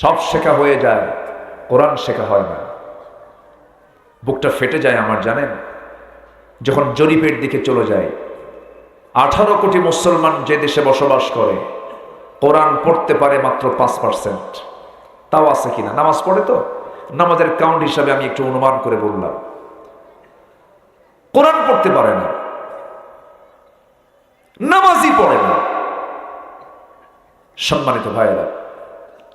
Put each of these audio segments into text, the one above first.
সব শেখা হয়ে যায়, কোরআন শেখা হয় না। বুকটা ফেটে যায় আমার, জানেন? যখন জরিপের দিকে চলে যায় আঠারো কোটি মুসলমান যে দেশে বসবাস করে, কোরআন পড়তে পারে মাত্র পাঁচ পার্সেন্ট তাও আছে কিনা? নামাজ পড়ে তো? নামাজের কাউন্ট হিসাবে আমি একটু অনুমান করে বললাম। কোরআন পড়তে পারে না। নামাজই পড়ে না। সম্মানিত ভাইয়েরা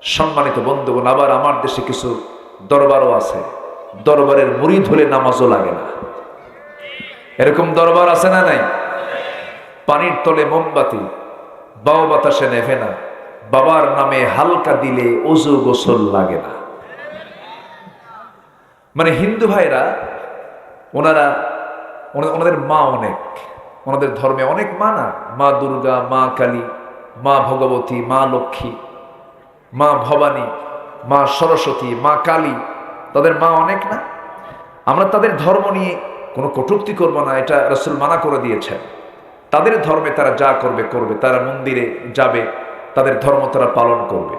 সম্মানিত বন্ধুগণ, আবার আমার দেশে কিছু দরবারও আছে। দরবারের মুড়ি ধরে নামাজও লাগে না। এরকম দরবার আছে না নাই? পানির তলে মোমবাতি, বাও বাতাসে নেভে না। বাবার নামে হালকা দিলে অজু গোসল লাগে না। মানে হিন্দু ভাইরা, ওনারা ওনাদের মা অনেক, ওনাদের ধর্মে অনেক মা না? মা দুর্গা, মা কালী, মা ভগবতী, মা লক্ষ্মী। মা ভবানী, মা সরস্বতী, মা কালী, তাদের মা অনেক না? আমরা তাদের ধর্ম নিয়ে কোনো কটুক্তি করব না, এটা রসুল মানা করে দিয়েছেন। তাদের ধর্মে তারা যা করবে করবে। তারা মন্দিরে যাবে, তাদের ধর্ম তারা পালন করবে।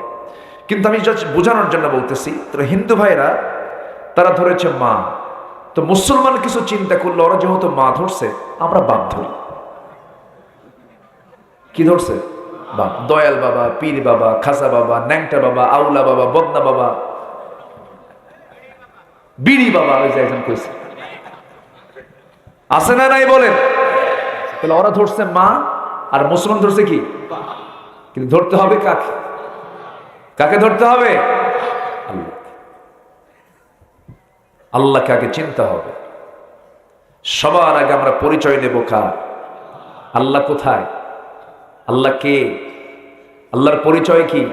কিন্তু আমি জাস্ট বোঝানোর জন্য বলতেছি তো হিন্দু ভাইরা, তারা ধরেছে মা। তো মুসলমান কিছু চিন্তা করল, ওরা যেহেতু মা ধরছে, আমরা বাপ ধরি। কি ধরছে? বাপ দয়াল বাবা, পীর বাবা খাসা বাবা, ন্যাংটা বাবা, আউলা বাবা, বদনা বাবা, বিড়ি বাবা, ওই যে একজন কইছে। আছে না নাই বলেন? তাহলে ওরা ধরছে মা আর মুসলমান ধরছে কি? কিন্তু ধরতে হবে কাকে? কাকে ধরতে হবে? আল্লাহ আল্লাহকে আগে চিন্তা হবে। সবার আগে আমরা পরিচয় নেব কার? আল্লাহ কোথায়? আল্লাহ কে? আল্লাহর পরিচয় কি?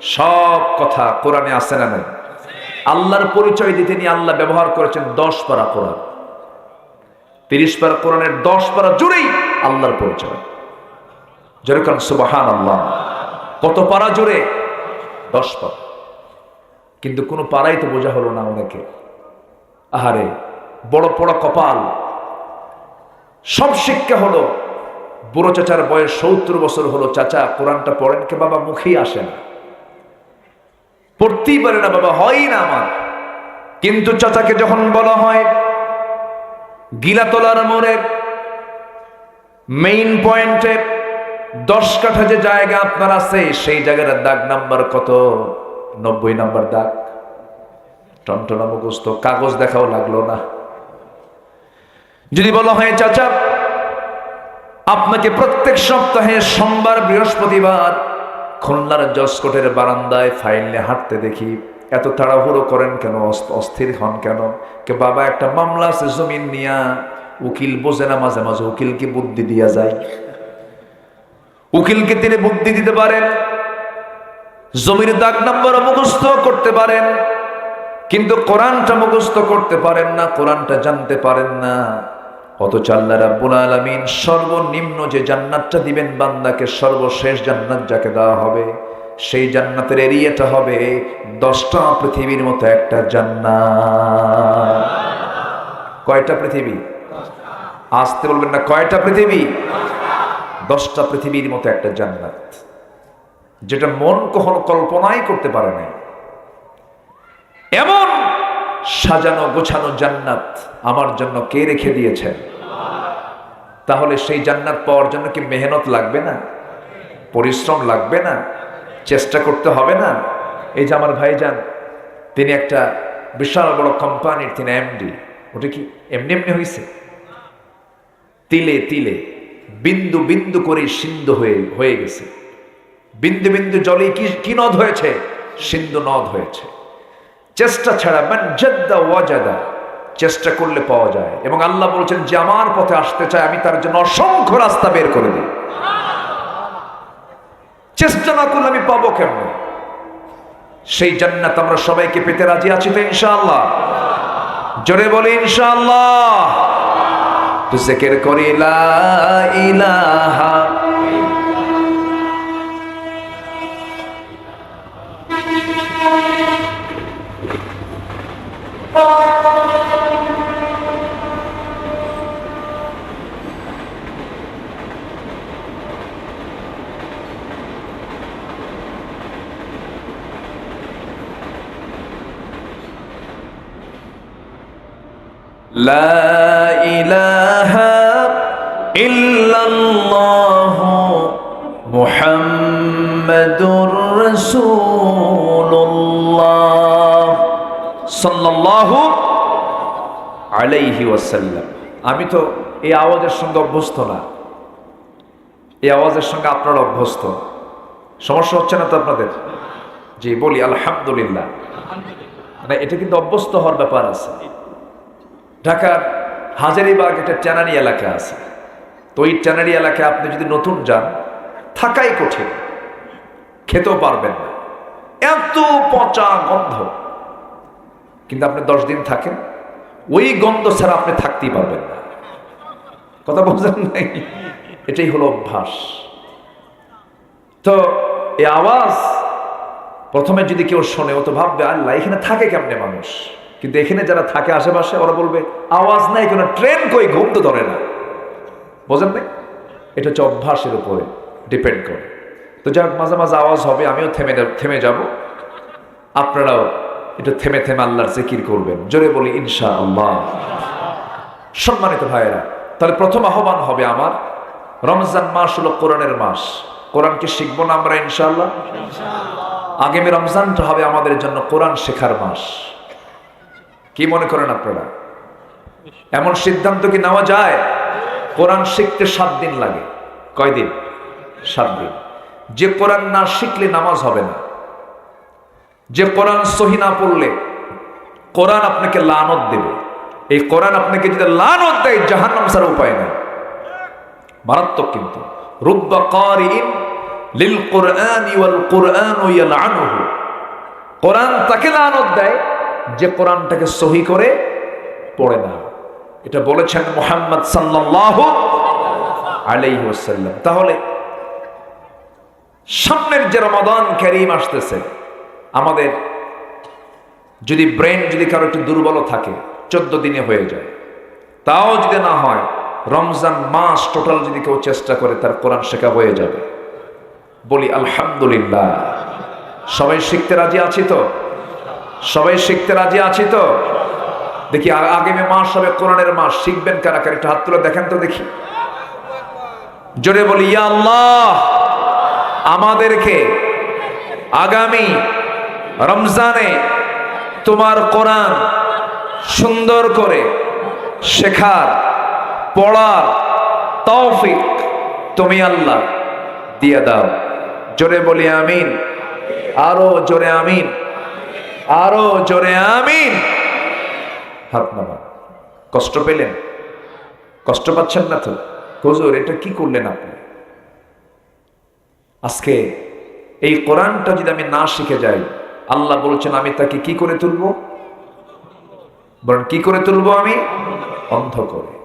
সব কথা কোরআনে আসে না নাই? আল্লাহর পরিচয় দিতে নিয়ে আল্লাহ ব্যবহার করেছেন দশ পারা কোরআন। তিরিশ পারা কোরআনের দশ পারা জুড়েই আল্লাহর পরিচয়। যেরকম সুবাহান আল্লাহ কত পারা জুড়ে? দশ পারা। কিন্তু কোনো পাড়াই তো বোঝা হলো না অনেকে আহারে, বড় বড় কপাল। সব শিক্ষা হলো বুড়ো চাচার বয়স সত্তর বছর হলো, চাচা, কোরআনটা পড়েন কে বাবা? মুখেই আসে না। পড়তেই পারে না বাবা, হয় না আমার। কিন্তু চাচাকে যখন বলা হয়, গিলাতলার মোড়ে মেইন পয়েন্টে দশ কাঠা যে জায়গা আপনার আছে, সেই জায়গাটার দাগ নাম্বার কত? নব্বই নাম্বার দাগ। টনটনা মুখস্থ, কাগজ দেখাও লাগল না। যদি বলা হয়, চাচা আপনাকে প্রত্যেক সপ্তাহে সোমবার, বৃহস্পতিবার খুলনার জসকোটের বারান্দায় ফাইল নিয়ে হাঁটতে দেখি, এত তাড়াহুড়ো করেন কেন অস- অস্থির হন কেন? কে বাবা, একটা মামলা আছে জমিন নিয়া, উকিল বোঝে না মাঝে মাঝে, উকিলকে বুদ্ধি দিয়া যায়। উকিলকে তিনি বুদ্ধি দিতে পারেন, জমির দাগ নাম্বার মুখস্থ করতে পারেন, কিন্তু কোরআনটা মুখস্থ করতে পারেন না, কোরআনটা জানতে পারেন না। অথচ আল্লাহ রাব্বুল আলামিন সর্বনিম্ন যে জান্নাতটা দিবেন বান্দাকে সর্বশেষ জান্নাত যাকে দেওয়া হবে, সেই জান্নাতের এরিয়াটা হবে দশটা পৃথিবীর মতো একটা জান্নাত। কয়টা পৃথিবী? আসতে বলবেন না, কয়টা পৃথিবী? দশটা পৃথিবীর মতো একটা জান্নাত। যেটা মন কখনো কল্পনাই করতে পারে নাই। এমন সাজানো গোছানো জান্নাত আমার জন্য কে রেখে দিয়েছেন তাহলে সেই জান্নাত পাওয়ার জন্য কি মেহনত লাগবে না? পরিশ্রম লাগবে না? চেষ্টা করতে হবে না? এই যে আমার ভাইজান, তিনি একটা বিশাল বড় কোম্পানির, তিনি এমডি ওটা কি এমনি এমনি হয়েছে তিলে তিলে, বিন্দু বিন্দু করে সিন্ধু হয়ে হয়ে গেছে। বিন্দু বিন্দু জলে কি কি নদ হয়েছে? সিন্ধু নদ হয়েছে। চেষ্টা ছাড়া মান জদ্দা ওয়াজাদা, চেষ্টা করলে পাওয়া যায়। এবং আল্লাহ বলছেন, যে আমার পথে আসতে চায়, আমি তার জন্য অসংখ্য রাস্তা বের করে দিই। চেষ্টা না করলে আমি পাবো কেমন? সেই জান্নাত আমরা সবাইকে পেতে রাজি আছি তো, ইনশাআল্লাহ। জোরে বলি, ইনশাআল্লাহ। জেকের করি, লা ইলাহা لا إله إلا الله محمد رسول الله صلى الله عليه وسلم আমি তো এই আওয়াজের সঙ্গে অভ্যস্ত না এই আওয়াজের সঙ্গে আপনারা অভ্যস্ত সমস্যা হচ্ছে না তো আপনাদের জি বলি আলহামদুলিল্লাহ মানে এটা কিন্তু অভ্যস্ত হওয়ার ব্যাপার আছে ঢাকার হাজারিবাগ একটা ট্যানারি এলাকা আছে। তো ওই ট্যানারি এলাকায় আপনি যদি নতুন যান, থাকাই কঠিন। খেতেও পারবেন না। এত পচা গন্ধ। কিন্তু আপনি দশ দিন থাকেন, ওই গন্ধ ছাড়া আপনি থাকতেই পারবেন না। কথা বলছেন নাই এটাই হলো অভ্যাস। তো এই আওয়াজ প্রথমে যদি কেউ শোনে, ও তো ভাববে, আল্লাহ, এখানে থাকে কেমনে মানুষ? কিন্তু এখানে যারা থাকে আশেপাশে, ওরা বলবে, আওয়াজ নাই, কোনো ট্রেন কই ঘুম তো ধরে না। বোঝেন নাই? এটা হচ্ছে অভ্যাসের উপরে ডিপেন্ড করে। তো যাই হোক, মাঝে মাঝে আওয়াজ হবে, আমিও থেমে থেমে যাব। আপনারাও এটা থেমে থেমে আল্লাহর জিকির করবেন। জোরে বলি ইনশা আল্লাহ সম্মানিত ভাইয়েরা, তাহলে প্রথম আহ্বান হবে আমার, রমজান মাস হলো কোরআনের মাস। কোরআনকে শিখব না আমরা, ইনশাআল্লাহ? আগামী রমজানটা হবে আমাদের জন্য কোরআন শেখার মাস। কি মনে করেন আপনারা? এমন সিদ্ধান্ত কি নেওয়া যায়? কোরআন শিখতে সাত দিন লাগে। কয়দিন? সাত দিন। যে কোরআন না শিখলে নামাজ হবে না। যে কোরআন সহি না পড়লে কোরআন আপনাকে লানত দেবে। এই কোরআন আপনাকে যদি লানত দেয়, জাহান্নাম ছাড়া উপায় নেই। মারাত্মক কিন্তু। কোরআন কোরআন তাকে লানত দেয় যে কোরআনটাকে সহি করে পড়ে না। এটা বলেছেন মোহাম্মদ সাল্লাল্লাহু আলাইহি ওয়াসাল্লাম। তাহলে সামনের যে রমাদান ক্যারিম আসতেছে, আমাদের যদি ব্রেন যদি কারও একটু দুর্বল থাকে, চোদ্দ দিনে হয়ে যায়। তাও যদি না হয়, রমজান মাস টোটাল যদি কেউ চেষ্টা করে, তার কোরআন শেখা হয়ে যাবে। বলি, আলহামদুলিল্লাহ। সবাই শিখতে রাজি আছি তো? সবাই শিখতে রাজি আছি তো? দেখি আগামী মাস হবে কোরআনের মাস, শিখবেন কারা কারা? একটু হাত তুলে দেখেন তো দেখি। জোরে বলি, ইয়া আল্লাহ, আমাদেরকে আগামী রমজানে তোমার কোরআন সুন্দর করে শেখার, পড়ার তৌফিক তুমি আল্লাহ দিয়ে দাও। জোরে বলি, আমিন। আরও জোরে, আমিন। আরও জোরে আমিন। হাত নামা কষ্ট পেলেন? কষ্ট পাচ্ছেন না তো? হুজুর, এটা কি করলেন আপনি? আজকে এই কোরআনটা যদি আমি না শিখে যাই, আল্লাহ বলছেন, আমি তাকে কি করে তুলবো? বরং কি করে তুলবো আমি? অন্ধ করে।